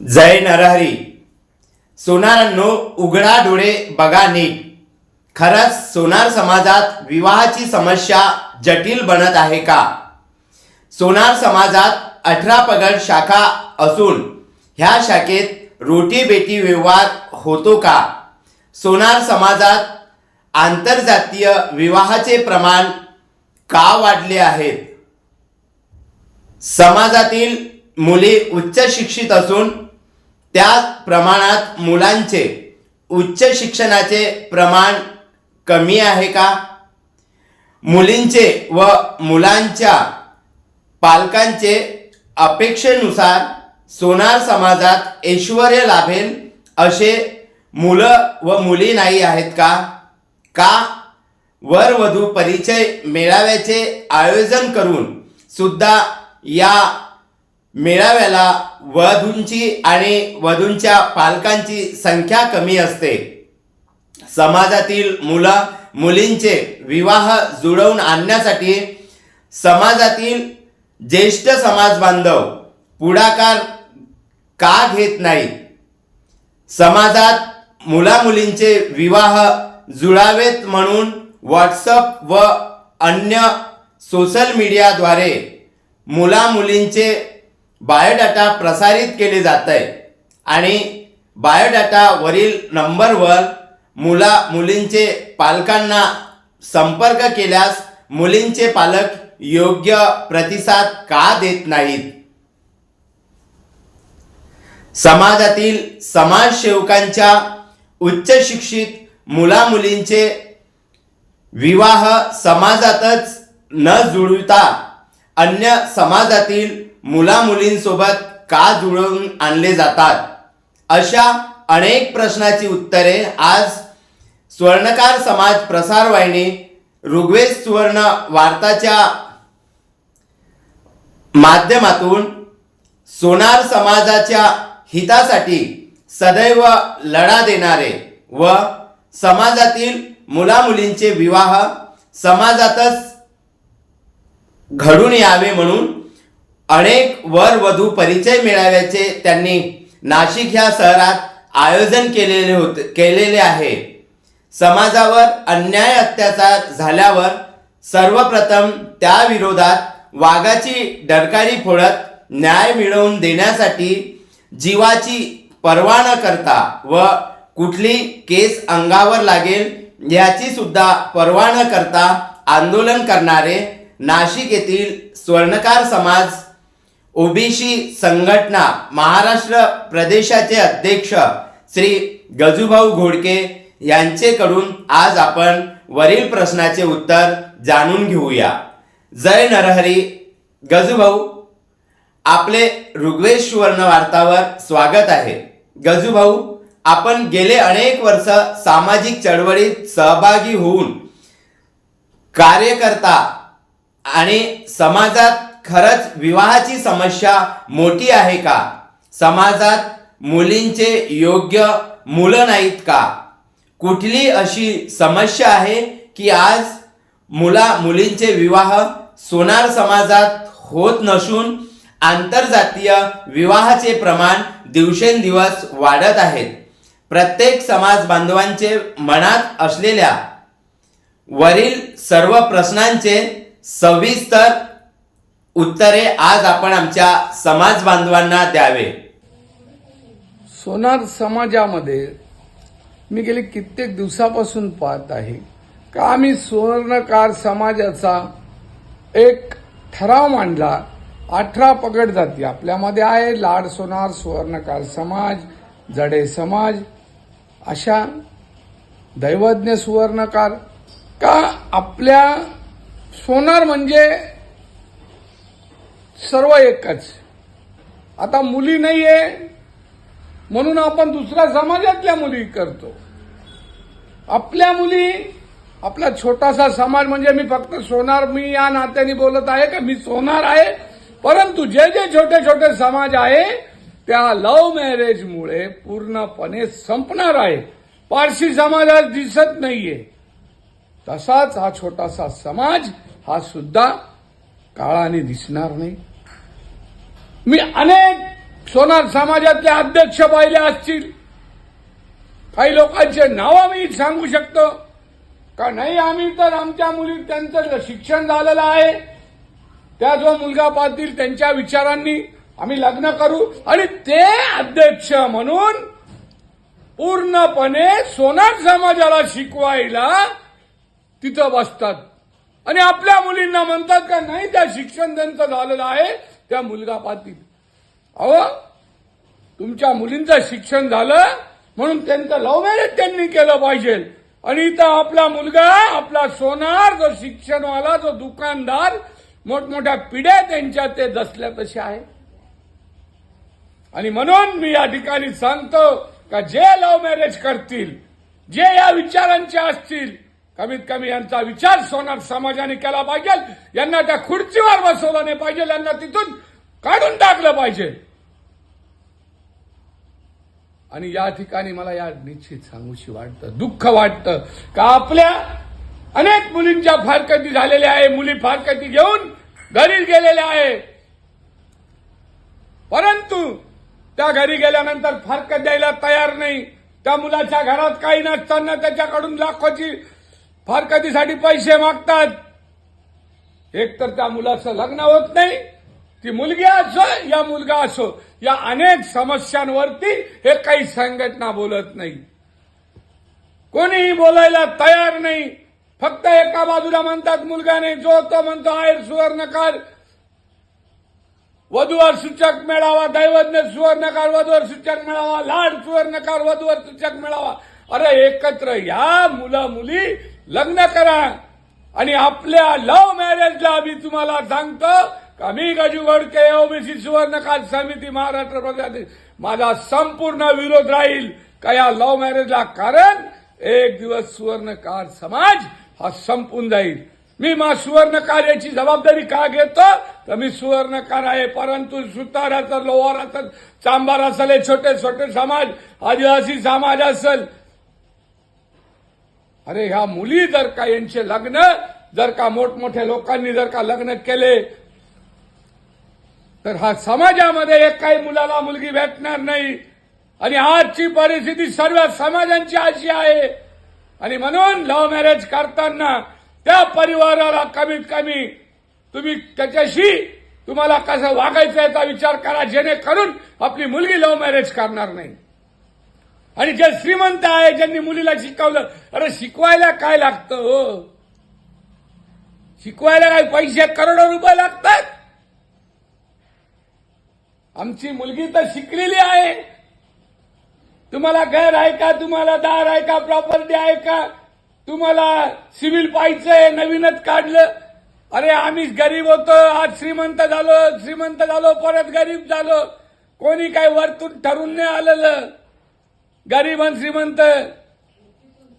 जय नरहरी. सोनारांनो उघडा डोळे बघा नीट. खरंच सोनार समाजात विवाहाची समस्या जटिल बनत आहे का? सोनार समाजात अठरा पगड शाखा असून ह्या शाखेत रोटी बेटी व्यवहार होतो का? सोनार समाजात आंतरजातीय विवाहाचे प्रमाण का वाढले आहेत? समाजातील मुली उच्च शिक्षित असून त्या प्रमाणात मुलांचे उच्च शिक्षणाचे प्रमाण कमी आहे का? मुलींचे व मुलांच्या पालकांचे अपेक्षेनुसार सोनार समाजात ऐश्वर लाभेल असे मुलं व मुली नाही आहेत का? का? वरवधू परिचय मेळाव्याचे आयोजन करून सुद्धा या मेळाव्याला वधूंची आणि वधूंच्या पालकांची संख्या कमी असते. समाजातील मुलं मुलींचे विवाह जुळवून आणण्यासाठी समाजातील ज्येष्ठ समाज बांधव पुढाकार का घेत नाही? समाजात मुलामुलींचे विवाह जुळावेत म्हणून व्हॉट्सअप व अन्य सोशल मीडियाद्वारे मुलामुलींचे बायोडाटा प्रसारित केले जात आहे आणि बायोडाटावरील नंबरवर मुला मुलींचे पालकांना संपर्क केल्यास मुलींचे पालक योग्य प्रतिसाद का देत नाहीत? समाजातील समाजसेवकांच्या उच्च शिक्षित मुलामुलींचे विवाह समाजातच न जुळवता अन्य समाजातील मुलामुलींसोबत का जुळवून आणले जातात. अशा अनेक प्रश्नाची उत्तरे आज स्वर्णकार समाज प्रसार वाहिनी ऋग्वेद सुवर्ण वार्ताच्या माध्यमातून सोनार समाजाच्या हितासाठी सदैव लढा देणारे व समाजातील मुलामुलींचे विवाह समाजातच घडून यावे म्हणून अनेक वर वधू परिचय मेळाव्याचे त्यांनी नाशिक ह्या शहरात आयोजन केलेले होते केलेले आहे. समाजावर अन्याय अत्याचार झाल्यावर सर्वप्रथम त्या विरोधात वाघाची डरकाळी फोडत न्याय मिळवून देण्यासाठी जीवाची पर्वा न करता व कुठली केस अंगावर लागेल याची सुद्धा पर्वा न करता आंदोलन करणारे नाशिक येथील स्वर्णकार समाज ओबीसी संघटना महाराष्ट्र प्रदेशाचे अध्यक्ष श्री गजूभाऊ घोडके यांचेकडून आज आपण वरील प्रश्नाचे उत्तर जाणून घेऊया. जय नरहरी. गजूभाऊ आपले ऋग्वेद सुवर्ण वार्तावर स्वागत आहे. गजूभाऊ आपण गेले अनेक वर्ष सामाजिक चळवळीत सहभागी होऊन कार्यकर्ता आणि समाजात खरंच विवाहाची समस्या मोठी आहे का? समाजात मुलींचे योग्य मुलं नाहीत का? कुठली अशी समस्या आहे की आज मुला मुलींचे विवाह सोनार समाजात होत नसून आंतरजातीय विवाहाचे प्रमाण दिवसेंदिवस वाढत आहेत प्रत्येक समाज बांधवांचे मनात असलेल्या वरील सर्व प्रश्नांचे सविस्तर उत्तरे आज आपण आमच्या समाज बांधवांना द्यावे. सोनार समाजामध्ये मी गेले कित्येक दिवसापासून पाहत आहे. का आम्ही सुवर्णकार समाजाचा एक ठराव मांडला अठरा पगड जाती. आपल्यामध्ये आहे लाड सोनार सुवर्णकार समाज जडे समाज अशा दैवज्ञ सुवर्णकार. का आपल्या सोनार म्हणजे सर्व एकच. आता मुली नाहीये म्हणून आपण दुसऱ्या समाजातल्या मुली करतो. आपल्या मुली आपला छोटासा समाज म्हणजे मी फक्त सोनार मी या नात्याने बोलत आहे का? मी सोनार आहे. परंतु जे जे छोटे छोटे समाज आहे त्या लव्ह मॅरेजमुळे पूर्णपणे संपणार आहे. पारशी समाजात दिसत नाहीये. तसाच हा छोटासा समाज हा सुद्धा काळाने दिसणार नाही. मी अनेक सोनार समाजातले अध्यक्ष पाहिले असतील. काही लोकांचे नावं मी सांगू शकतो. का नाही आम्ही तर आमच्या मुली त्यांचं शिक्षण झालेलं आहे त्या जो मुलगा पाहतील त्यांच्या विचारांनी आम्ही लग्न करू आणि ते अध्यक्ष म्हणून पूर्णपणे सोनार समाजाला शिकवायला तिथं बसतात. आणि आपल्या मुलींना म्हणतात का नाही त्या शिक्षण त्यांचं झालेलं आहे त्या मुलगा पाहतील. अहो तुमच्या मुलींचं शिक्षण झालं म्हणून त्यांचं लव्ह मॅरेज त्यांनी केलं पाहिजे. आणि इथं आपला मुलगा आपला सोनार जो शिक्षणवाला जो दुकानदार मोठमोठ्या पिढ्या त्यांच्या ते दसल्या तशा आहे. आणि म्हणून मी या ठिकाणी सांगतो का जे लव्ह मॅरेज करतील जे या विचारांचे असतील कमीत कमी यांचा विचार सोनार समाजाने केला पाहिजे. यांना त्या खुर्चीवर बसवलं नाही पाहिजे. यांना तिथून काढून टाकलं पाहिजे. आणि या ठिकाणी मला या निश्चित सांगूशी वाटतं दुःख वाटतं का आपल्या अनेक मुलींच्या फारकती झालेल्या आहे. मुली फारकती घेऊन घरी गेलेल्या आहे. परंतु त्या घरी गेल्यानंतर फारकत द्यायला तयार नाही. त्या मुलाच्या घरात काही नसताना त्याच्याकडून लाखोची फारकतीसाठी पैसे मागतात. एक तर त्या मुलाचं लग्न होत नाही. ती मुलगी असो या मुलगा असो या अनेक समस्यांवरती हे काही संघटना बोलत नाही. कोणीही बोलायला तयार नाही. फक्त एका बाजूला म्हणतात मुलगा नाही जो तो म्हणतो आहेर सुवर्णकार. वधूवर सूचक मेळावा दैवज्ञ सुवर्णकार वधूवर सूचक मेळावा लाड सुवर्णकार वधूवर सूचक मेळावा. अरे एकत्र या मुला मुली लग्न करा. आणि आपल्या लव्ह मॅरेजला मी तुम्हाला सांगतो का मी गजू घोडके ओबीसी सुवर्णकार समिती महाराष्ट्र प्रदेश माझा संपूर्ण विरोध राहील का या लव्ह मॅरेजला कारण एक दिवस सुवर्णकार समाज हा संपून जाईल. मी मा सुवर्णकार याची जबाबदारी का घेतो? तर मी सुवर्णकार आहे परंतु सुतार असेल लोहार असेल चांबार असेल हे छोटे छोटे समाज आदिवासी समाज असेल अरे ह्या मुली जर का यांचे लग्न जर का मोठमोठ्या लोकांनी जर का लग्न केले तर हा समाजामध्ये एक काही मुलाला मुलगी भेटणार नाही. आणि आजची परिस्थिती सर्व समाजांची अशी आहे. आणि म्हणून लव्ह मॅरेज करताना त्या परिवाराला कमीत कमी तुम्ही त्याच्याशी तुम्हाला कसं वागायचं याचा विचार करा जेणेकरून आपली मुलगी लव्ह मॅरेज करणार नाही. आणि जे श्रीमंत आहे ज्यांनी मुलीला शिकवलं अरे शिकवायला काय लागतं हो? शिकवायला काय पैसे करोडो रुपये लागतात? आमची मुलगी तर शिकलेली आहे. तुम्हाला घर आहे का? तुम्हाला दार आहे का? प्रॉपर्टी आहे का? तुम्हाला सिव्हिल पाहिजे नवीनच काढलं. अरे आम्ही गरीब होतो आज श्रीमंत झालो श्रीमंत झालो परत गरीब झालो. कोणी काय वरतून ठरून नाही आलेलं. गरीब आणि श्रीमंत.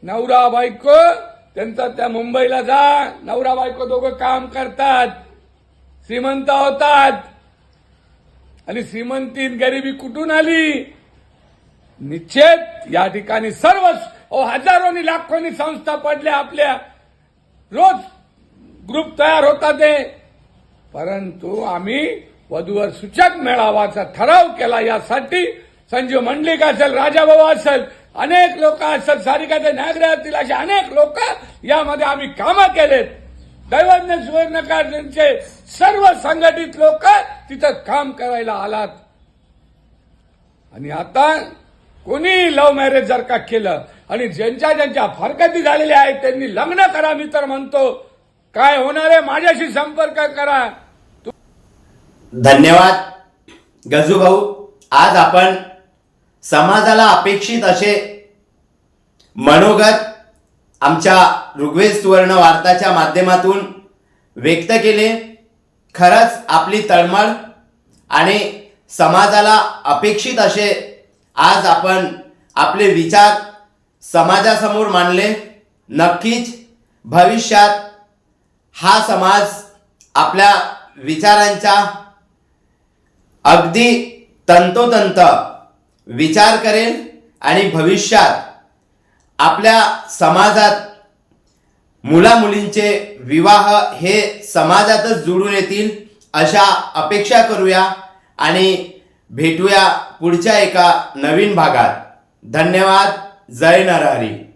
नवरा बायको त्यांचा त्या मुंबईला जा. नवरा बायको दोघं काम करतात. श्रीमंत होतात. आणि श्रीमंतीत गरिबी कुठून आली? निश्चित या ठिकाणी सर्व हजारोनी लाखोनी संस्था पडल्या आपल्या. रोज ग्रुप तयार होता ते. परंतु आम्ही वधूवर सूचक मेळावाचा ठराव केला यासाठी संजीव मंडलिक असेल राजाभाऊ असेल अनेक लोक असतील सारिकाचे नागरे असतील असे अनेक लोक यामध्ये आम्ही कामं केलेत. दैवज्ञ सुवर्णकारांचे सर्व संघटित लोक तिथं काम करायला आलात. आणि आता कोणी लव्ह मॅरेज जर का केलं आणि ज्यांच्या ज्यांच्या फरकती झालेल्या आहेत त्यांनी लग्न करा मी तर म्हणतो. काय होणार आहे? माझ्याशी संपर्क करा. धन्यवाद. गजू भाऊ आज आपण समाजाला अपेक्षित असे मनोगत आमच्या ऋग्वेद सुवर्ण वार्ताच्या माध्यमातून व्यक्त केले. खरंच आपली तळमळ आणि समाजाला अपेक्षित असे आज आपण आपले विचार समाजासमोर मांडले. नक्कीच भविष्यात हा समाज आपल्या विचारांचा अगदी तंतोतंत विचार करेल आणि भविष्यात आपल्या समाजात मुला मुलींचे विवाह हे समाजातच जुळून येतील अशा अपेक्षा करूया आणि भेटूया पुढच्या एका नवीन भागात. धन्यवाद. जय नरहरी.